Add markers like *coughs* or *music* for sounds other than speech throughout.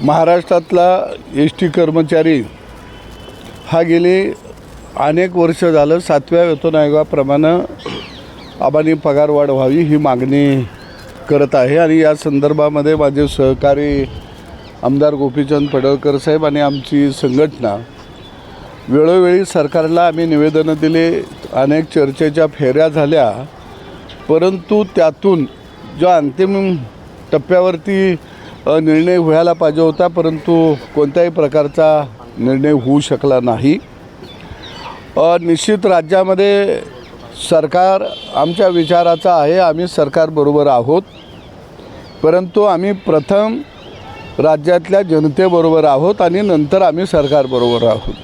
महाराष्ट्रातला S T कर्मचारी हा गेली अनेक वर्ष झालं सातव्या वेतन आयोगाप्रमाणे आबानी पगारवाढ व्हावी ही मागणी करत आहे. आणि या संदर्भामध्ये माझे सहकारी आमदार गोपीचंद पडळकर साहेब आणि आमची संघटना वेळोवेळी सरकारला आम्ही निवेदनं दिले अनेक चर्चेच्या फेऱ्या झाल्या परंतु त्यातून जो अंतिम टप्प्यावरती निर्णय व्हायला पाहिजे होता परंतु कोणत्याही प्रकारचा निर्णय होऊ शकला नाही. निश्चित राज्यामध्ये सरकार आमच्या विचाराचा आहे आम्ही सरकारबरोबर आहोत. परंतु आम्ही प्रथम राज्यातल्या जनतेबरोबर आहोत आणि नंतर आम्ही सरकारबरोबर आहोत.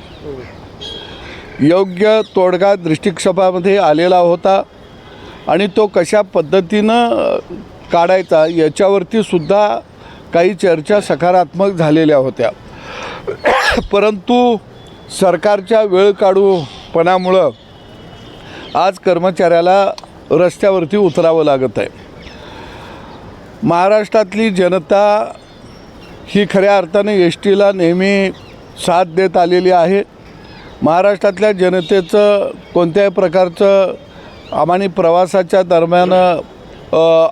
योग्य तोडगा दृष्टिक्षेपामध्ये आलेला होता. आणि तो कशा पद्धतीनं काढायचा याच्यावरती सुद्धा काही चर्चा सकारात्मक झालेल्या होत्या. *coughs* परंतु सरकारच्या वेळ काढूपणामुळं आज कर्मचाऱ्याला रस्त्यावरती उतरावं लागत आहे. महाराष्ट्रातली जनता ही खऱ्या अर्थाने एस टीला नेहमी साथ देत आलेली आहे. महाराष्ट्रातल्या जनतेचं कोणत्याही प्रकारचं आम्हाने प्रवासाच्या दरम्यान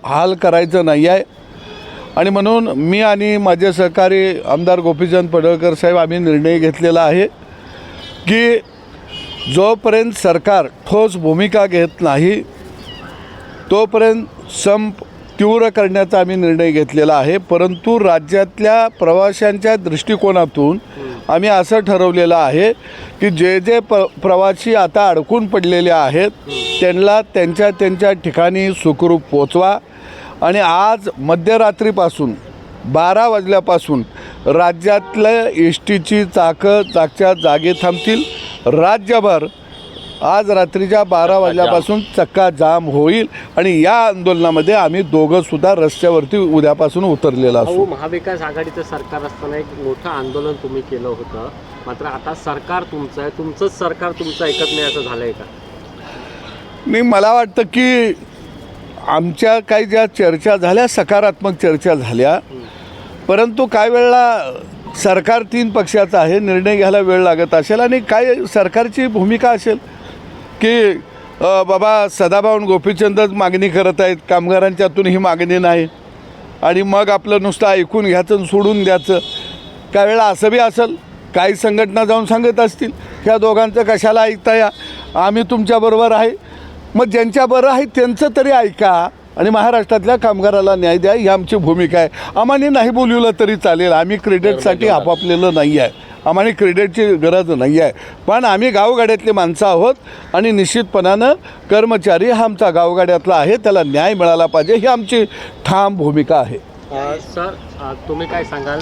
हाल करायचं नाही आहे आणि म्हणून मी आणि माझे सहकारी आमदार गोपीचंद पडळकर साहेब आम्ही निर्णय घेतलेला आहे की जोपर्यंत सरकार ठोस भूमिका घेत नाही तोपर्यंत संप तीव्र करण्याचा आम्ही निर्णय घेतलेला आहे. परंतु राज्यातल्या प्रवाशांच्या दृष्टिकोनातून आम्ही असं ठरवलेलं आहे की जे जे प प्रवासी आता अडकून पडलेले आहेत त्यांना त्यांच्या त्यांच्या ठिकाणी सुखरूप पोचवा आणि आज मध्यरात्रीपासून बारा वाजल्यापासून राज्यातल्या एस टीची चाकं जागच्या जागे थांबतील. राज्यभर आज रात्रीच्या बारा वाजल्यापासून चक्का जाम होईल आणि या आंदोलनामध्ये आम्ही दोघं सुद्धा रस्त्यावरती उद्यापासून उतरलेला असू. भाऊ महाविकास आघाडीचं सरकार असताना एक मोठं आंदोलन तुम्ही केलं होतं. मात्र आता सरकार तुमचं आहे. तुमचंच सरकार तुमचं ऐकत नाही असं झालंय का? मी मला वाटतं की आमच्या काही ज्या चर्चा झाल्या सकारात्मक चर्चा झाल्या परंतु काय वेळेला सरकार तीन पक्षाचं आहे निर्णय घ्यायला वेळ लागत असेल आणि काय सरकारची भूमिका असेल की बाबा सदाभाऊन गोपीचंदच मागणी करत आहेत कामगारांच्यातून ही मागणी नाही. आणि मग आपलं नुसतं ऐकून घ्यायचं आणि सोडून द्यायचं. काही वेळा असं बी असेल काही संघटना जाऊन सांगत असतील ह्या दोघांचं कशाला ऐकता या? आम्ही तुमच्याबरोबर आहे. मग ज्यांच्या बरं आहे त्यांचं तरी ऐका आणि महाराष्ट्रातल्या कामगाराला न्याय द्या ही आमची भूमिका आहे. आम्हाला नाही बोलवलं तरी चालेल आम्ही क्रेडिटसाठी आपापलेलं नाही आहे. आम्हाला क्रेडिटची गरज नाही आहे. पण आम्ही गावगाड्यातली माणसं आहोत आणि निश्चितपणानं कर्मचारी हा आमचा गावगाड्यातला आहे त्याला न्याय मिळाला पाहिजे ही आमची ठाम भूमिका आहे. सर तुम्ही काय सांगाल?